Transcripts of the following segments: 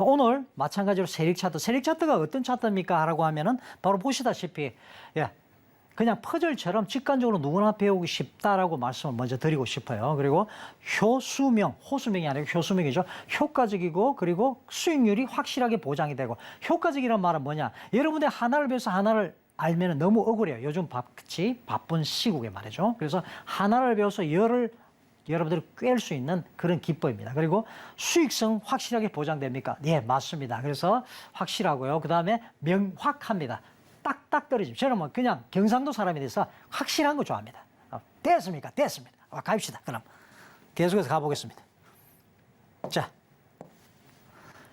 오늘 마찬가지로 세력 차트, 세력 차트가 어떤 차트입니까? 라고 하면은 바로 보시다시피 예. 그냥 퍼즐처럼 직관적으로 누구나 배우기 쉽다라고 말씀을 먼저 드리고 싶어요. 그리고 효수명, 호수명이 아니고 효수명이죠. 효과적이고 그리고 수익률이 확실하게 보장이 되고 효과적이란 말은 뭐냐? 여러분들 하나를 배워서 하나를 알면 너무 억울해요. 요즘 바쁘지 바쁜 시국에 말이죠. 그래서 하나를 배워서 열을 여러분들이 꿰일 수 있는 그런 기법입니다. 그리고 수익성 확실하게 보장됩니까? 네, 맞습니다. 그래서 확실하고요. 그 다음에 명확합니다. 딱딱 떨어집니다. 저는 뭐 그냥 경상도 사람이 돼서 확실한 거 좋아합니다. 어, 됐습니까? 됐습니다. 어, 갑시다. 그럼 계속해서 가보겠습니다. 자,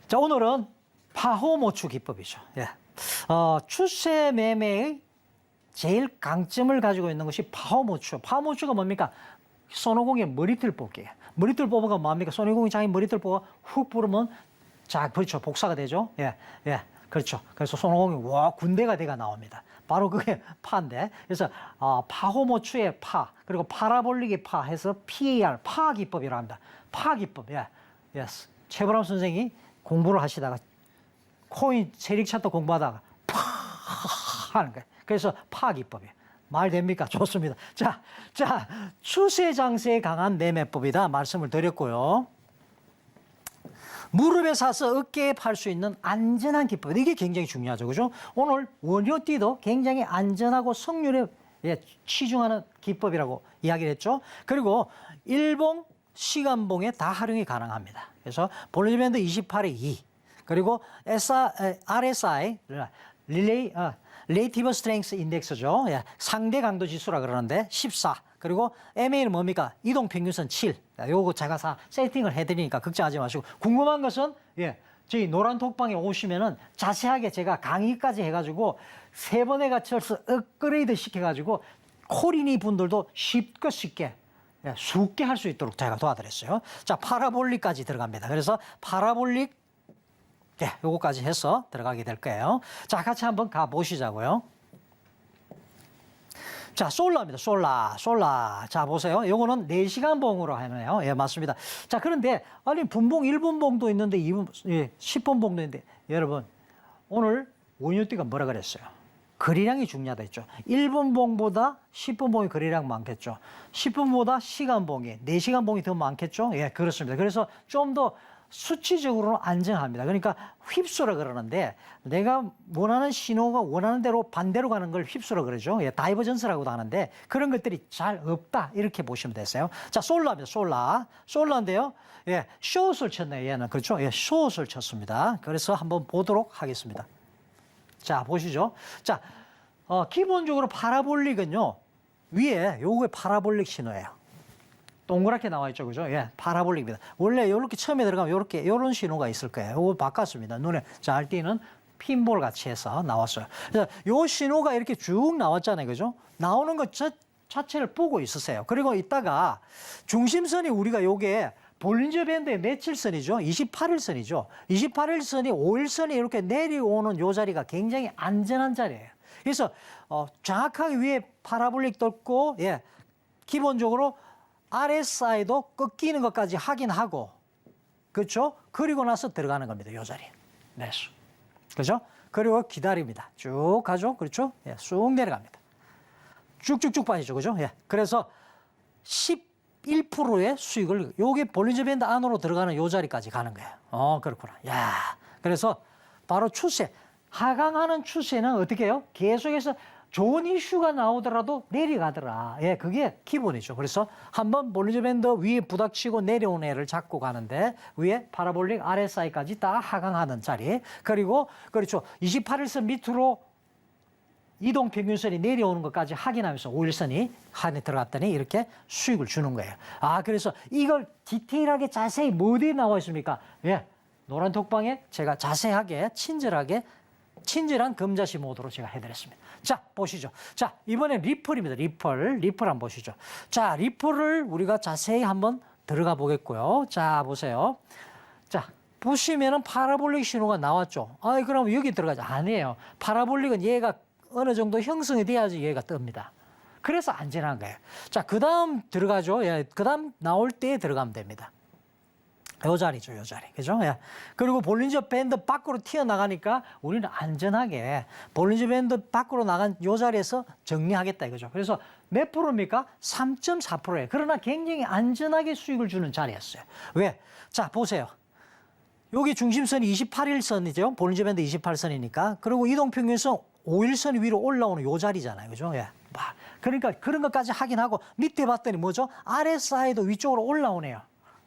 자 오늘은 파호모추 기법이죠. 예. 어, 추세 매매의 제일 강점을 가지고 있는 것이 파워모추. 파워모추가 뭡니까? 손오공의 머리털 뽑기예요. 머리털 뽑아가 뭐합니까? 손오공이 자기 머리털 뽑아 훅 부르면 자, 그렇죠. 복사가 되죠. 예, 예, 그렇죠. 그래서 손오공이 와 군대가 돼가 나옵니다. 바로 그게 파인데. 그래서 어, 파호모추의 파 그리고 파라볼릭의 파 해서 PAR 파 기법이라 합니다. 파 기법. 예, 예스. 최보람 선생이 공부를 하시다가 코인 세력 차트 공부하다가 파 하는 거예요. 그래서 파 기법이에요. 말 됩니까? 좋습니다. 자, 자, 추세 장세에 강한 매매법이다 말씀을 드렸고요. 무릎에 사서 어깨에 팔 수 있는 안전한 기법. 이게 굉장히 중요하죠. 그죠? 오늘 원효띠도 굉장히 안전하고 성률에 예, 치중하는 기법이라고 이야기를 했죠. 그리고 일봉, 시간봉에 다 활용이 가능합니다. 그래서 볼리지밴드 28에 2. 그리고 SR, 에, RSI, 릴레이, 어, 레이티브 스트렝스 인덱스죠. 예, 상대 강도 지수라 그러는데 14. 그리고 MA는 뭡니까? 이동 평균선 7. 야, 요거 제가 다 세팅을 해드리니까 걱정하지 마시고 궁금한 것은 예, 저희 노란 톡방에 오시면은 자세하게 제가 강의까지 해가지고 세 번에 갖춰서 업그레이드 시켜가지고 코리니 분들도 쉽게 쉽게 예, 쉽게 할 수 있도록 제가 도와드렸어요. 자, 파라볼릭까지 들어갑니다. 그래서 파라볼릭 네, 요거까지 해서 들어가게 될 거예요. 자, 같이 한번 가 보시자고요. 자, 솔라입니다. 솔라, 솔라. 자, 보세요. 요거는 4시간 봉으로 하네요. 예, 맞습니다. 자, 그런데, 아니, 분봉 1분 봉도 있는데, 2분, 예, 10분 봉도 있는데, 여러분, 오늘 원유띠가 뭐라 그랬어요? 거리량이 중요하다 했죠. 1분 봉보다 10분 봉이 거리량 많겠죠. 10분보다 시간 봉이, 4시간 봉이 더 많겠죠. 예, 그렇습니다. 그래서 좀 더 수치적으로는 안정합니다. 그러니까 휩수라 그러는데 내가 원하는 신호가 원하는 대로 반대로 가는 걸 휩수라 그러죠. 예, 다이버전스라고도 하는데 그런 것들이 잘 없다 이렇게 보시면 되세요. 자, 솔라입니다. 솔라. 솔라인데요. 예, 숏을 쳤네요. 얘는 그렇죠. 예, 숏을 쳤습니다. 그래서 한번 보도록 하겠습니다. 자, 보시죠. 자, 어, 기본적으로 파라볼릭은요. 위에 요게 파라볼릭 신호예요. 동그랗게 나와 있죠, 그죠? 예, 파라볼릭입니다. 원래 이렇게 처음에 들어가면 이렇게 이런 신호가 있을 거예요. 이거 바꿨습니다. 눈에 잘 띄는 핀볼 같이 해서 나왔어요. 그래서 요 신호가 이렇게 쭉 나왔잖아요, 그죠? 나오는 것 자, 자체를 보고 있으세요. 그리고 이따가 중심선이 우리가 요게 볼린저 밴드의 며칠 선이죠? 28일 선이죠. 28일 선이 5일 선이 이렇게 내려오는 요 자리가 굉장히 안전한 자리예요. 그래서 어, 정확하게 위에 파라볼릭 떴고, 예, 기본적으로 RSI도 꺾이는 것까지 확인하고, 그렇죠? 그리고 나서 들어가는 겁니다. 요 자리에. 매수. 그죠? 그리고 기다립니다. 쭉 가죠. 그렇죠? 예, 쑥 내려갑니다. 쭉쭉쭉 빠지죠. 그죠? 예. 그래서 11%의 수익을 요게 볼린저 밴드 안으로 들어가는 요 자리까지 가는 거예요. 어, 그렇구나. 야. 그래서 바로 추세 하강하는 추세는 어떻게 해요? 계속해서 좋은 이슈가 나오더라도 내려가더라. 예, 그게 기본이죠. 그래서 한번 볼린저 밴드 위에 부닥치고 내려온 애를 잡고 가는데 위에 파라볼릭 RSI까지 다 하강하는 자리. 그리고 그렇죠. 28일선 밑으로 이동 평균선이 내려오는 것까지 확인하면서 5일선이 한에 들어갔더니 이렇게 수익을 주는 거예요. 아, 그래서 이걸 디테일하게 자세히 뭐 어디에 나와 있습니까? 예. 노란 톡방에 제가 자세하게 친절하게 친절한 금자시 모드로 제가 해드렸습니다. 자, 보시죠. 자, 이번엔 리플입니다. 리플. 리플 한번 보시죠. 자, 리플을 우리가 자세히 한번 들어가 보겠고요. 자, 보세요. 자, 보시면은 파라볼릭 신호가 나왔죠. 아, 그럼 여기 들어가지. 아니에요. 파라볼릭은 얘가 어느 정도 형성이 돼야지 얘가 뜹니다. 그래서 안전한 거예요. 자, 그 다음 들어가죠. 예, 그 다음 나올 때 들어가면 됩니다. 요 자리죠, 요 자리. 그죠? 예. 그리고 볼린저 밴드 밖으로 튀어나가니까 우리는 안전하게 볼린저 밴드 밖으로 나간 요 자리에서 정리하겠다 이거죠. 그래서 몇 프로입니까? 3.4%예요. 그러나 굉장히 안전하게 수익을 주는 자리였어요. 왜? 자, 보세요. 여기 중심선이 28일선이죠. 볼린저 밴드 28선이니까. 그리고 이동평균선 5일선 위로 올라오는 요 자리잖아요. 그죠? 예. 봐. 그러니까 그런 것까지 확인하고 밑에 봤더니 뭐죠? RSI도 위쪽으로 올라오네요.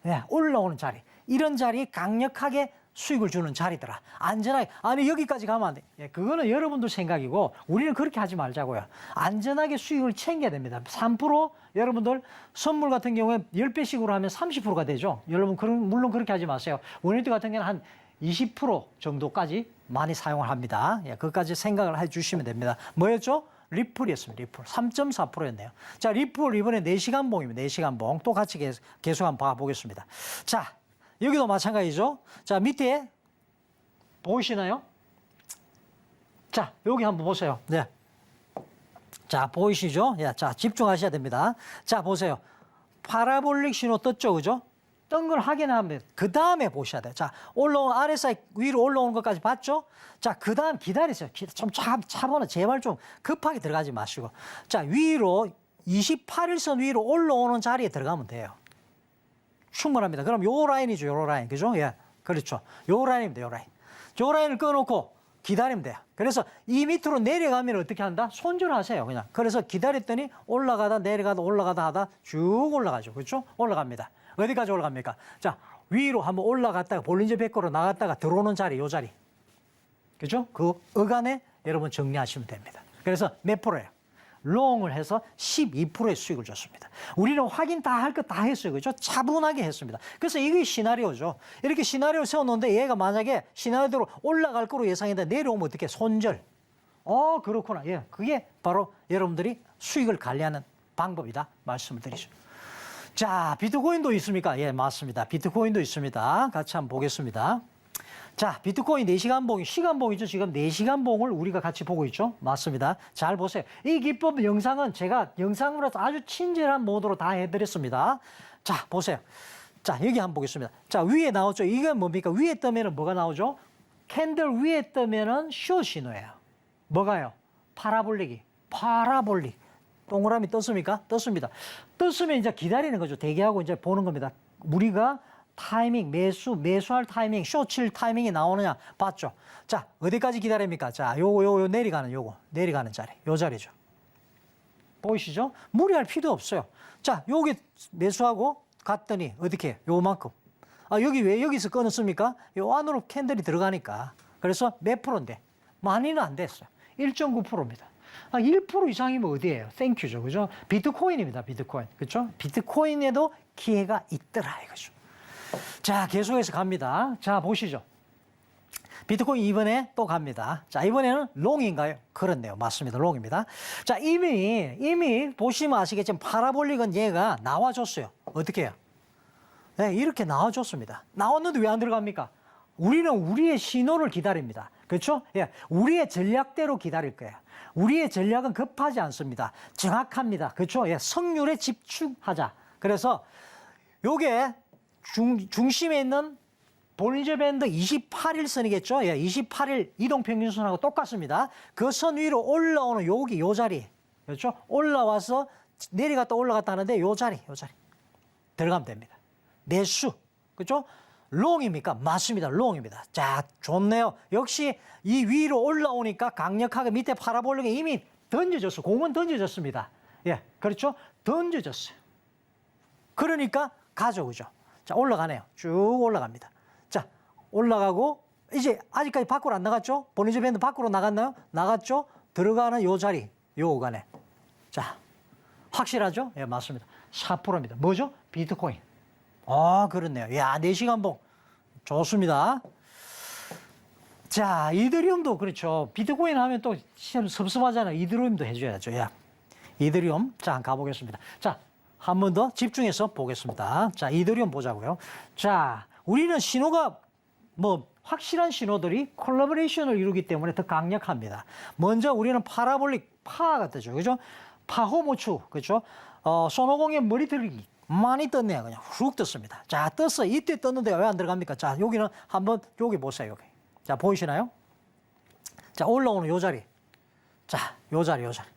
예, 올라오는 자리. 이런 자리에 강력하게 수익을 주는 자리더라. 안전하게. 아니, 여기까지 가면 안 돼. 예, 그거는 여러분들 생각이고, 우리는 그렇게 하지 말자고요. 안전하게 수익을 챙겨야 됩니다. 3% 여러분들 선물 같은 경우에 10배씩으로 하면 30%가 되죠. 여러분, 그런, 물론 그렇게 하지 마세요. 원리트 같은 경우는 한 20% 정도까지 많이 사용을 합니다. 예, 그것까지 생각을 해 주시면 됩니다. 뭐였죠? 리플이었습니다. 리플. 3.4%였네요. 자, 리플 이번에 4시간 봉입니다. 4시간 봉. 또 같이 계속, 한번 봐보겠습니다. 자, 여기도 마찬가지죠. 자, 밑에 보이시나요? 자, 여기 한번 보세요. 네. 자, 보이시죠? 야, 자, 집중하셔야 됩니다. 자, 보세요. 파라볼릭 신호 떴죠, 그죠? 뜬걸 확인하면 그 다음에 보셔야 돼요. 자, 올라온 RSI 위로 올라오는 것까지 봤죠? 자, 그 다음 기다리세요. 기- 좀 차, 차번호 제발 좀 급하게 들어가지 마시고. 자, 위로 28일선 위로 올라오는 자리에 들어가면 돼요. 충분합니다. 그럼 요 라인이죠, 요 라인. 그죠? 예. 그렇죠. 요 라인입니다, 요 라인. 요 라인을 끊어놓고 기다리면 돼요. 그래서 이 밑으로 내려가면 어떻게 한다? 손절하세요, 그냥. 그래서 기다렸더니 올라가다 내려가다 올라가다 하다 쭉 올라가죠. 그렇죠? 올라갑니다. 어디까지 올라갑니까? 자, 위로 한번 올라갔다가 볼린저 백으로 나갔다가 들어오는 자리, 요 자리. 그죠? 그 어간에 여러분 정리하시면 됩니다. 그래서 몇 프로예요? 롱을 해서 12%의 수익을 줬습니다. 우리는 확인 다 할 거 다 했어요. 그죠? 차분하게 했습니다. 그래서 이게 시나리오죠. 이렇게 시나리오 세워놓는데 얘가 만약에 시나리오대로 올라갈 거로 예상했는데 내려오면 어떻게 손절. 어, 그렇구나. 예. 그게 바로 여러분들이 수익을 관리하는 방법이다. 말씀을 드리죠. 자, 비트코인도 있습니까? 예, 맞습니다. 비트코인도 있습니다. 같이 한번 보겠습니다. 자, 비트코인 4시간 봉이 시간 봉이죠. 지금 4시간 봉을 우리가 같이 보고 있죠. 맞습니다. 잘 보세요. 이 기법 영상은 제가 영상으로 아주 친절한 모드로 다 해드렸습니다. 자, 보세요. 자, 여기 한번 보겠습니다. 자, 위에 나오죠. 이게 뭡니까? 위에 뜨면은 뭐가 나오죠? 캔들 위에 뜨면은 쇼 신호예요. 뭐가요? 파라볼릭이. 파라볼릭. 동그라미 떴습니까? 떴습니다. 떴으면 이제 기다리는 거죠. 대기하고 이제 보는 겁니다. 우리가 타이밍, 매수, 매수할 타이밍, 쇼칠 타이밍이 나오느냐 봤죠. 자, 어디까지 기다립니까? 자, 요거, 요거, 요 내려가는 요거, 내려가는 자리, 요 자리죠. 보이시죠? 무리할 필요 없어요. 자, 여기 매수하고 갔더니 어떻게? 요만큼. 아, 여기 왜 여기서 끊었습니까? 요 안으로 캔들이 들어가니까. 그래서 몇 프로인데? 많이는 안 됐어요. 1.9%입니다. 아, 1% 이상이면 어디예요? 땡큐죠. 그죠? 비트코인입니다. 비트코인. 그죠? 비트코인에도 기회가 있더라 이거죠. 자, 계속해서 갑니다. 자, 보시죠. 비트코인 이번에 또 갑니다. 자, 이번에는 롱인가요? 그렇네요. 맞습니다. 롱입니다. 자, 이미, 이미 보시면 아시겠지만 파라볼릭은 얘가 나와줬어요. 어떻게 해요? 네, 이렇게 나와줬습니다. 나왔는데 왜 안 들어갑니까? 우리는 우리의 신호를 기다립니다. 그렇죠? 예, 우리의 전략대로 기다릴 거예요. 우리의 전략은 급하지 않습니다. 정확합니다. 그렇죠? 예, 성률에 집중하자. 그래서 요게 중, 중심에 있는 볼린저 밴드 28일 선이겠죠? 예, 28일 이동평균선하고 똑같습니다. 그 선 위로 올라오는 여기 요 자리. 그렇죠? 올라와서 내려갔다 올라갔다 하는데 요 자리, 요 자리. 들어가면 됩니다. 매수. 그죠? 롱입니까? 맞습니다. 롱입니다. 자, 좋네요. 역시 이 위로 올라오니까 강력하게 밑에 파라볼릭에 이미 던져졌어. 공은 던져졌습니다. 예, 그렇죠? 던져졌어요. 그러니까 가져오죠. 자, 올라가네요. 쭉 올라갑니다. 자, 올라가고 이제 아직까지 밖으로 안 나갔죠? 보니저 밴드 밖으로 나갔나요? 나갔죠? 들어가는 요 자리, 요 오간에. 자, 확실하죠? 예, 맞습니다. 4%입니다. 뭐죠? 비트코인. 아, 그렇네요. 야, 4시간 봉. 좋습니다. 자, 이더리움도 그렇죠. 비트코인 하면 또 섭섭하잖아요. 이더리움도 해줘야죠. 야, 이더리움. 자, 가보겠습니다. 자, 한 번 더 집중해서 보겠습니다. 자, 이더리움 보자고요. 자, 우리는 신호가 뭐 확실한 신호들이 콜라보레이션을 이루기 때문에 더 강력합니다. 먼저 우리는 파라볼릭 파가 뜨죠. 그죠? 파호모추. 그죠? 어, 손오공의 머리 들기. 많이 떴네요. 그냥 훅 떴습니다. 자, 떴어. 이때 떴는데 왜 안 들어갑니까? 자, 여기는 한번 여기 보세요. 여기. 자, 보이시나요? 자, 올라오는 요 자리. 자, 요 자리, 요 자리.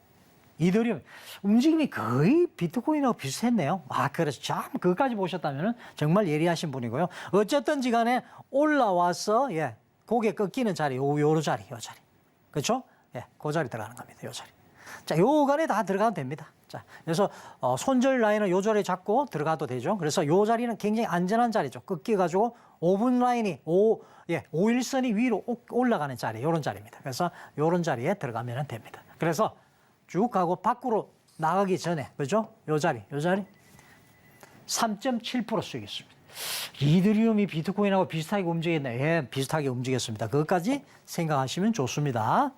이더리움 움직임이 거의 비트코인하고 비슷했네요. 아, 그래서 참 그것까지 보셨다면 정말 예리하신 분이고요. 어쨌든지 간에 올라와서 예, 고개 꺾이는 자리, 요, 요 자리, 요 자리. 그렇죠? 예, 그 자리 들어가는 겁니다. 요 자리. 자, 요 간에 다 들어가도 됩니다. 자, 그래서 어, 손절 라인은 요 자리에 잡고 들어가도 되죠. 그래서 요 자리는 굉장히 안전한 자리죠. 꺾여가지고 5분 라인이 5, 예, 5일선이 위로 오- 올라가는 자리, 요런 자리입니다. 그래서 요런 자리에 들어가면 됩니다. 그래서 쭉 가고 밖으로 나가기 전에, 그죠? 요 자리, 요 자리. 3.7% 수익했습니다. 이드리움이 비트코인하고 비슷하게 움직였네. 예, 비슷하게 움직였습니다. 그것까지 생각하시면 좋습니다.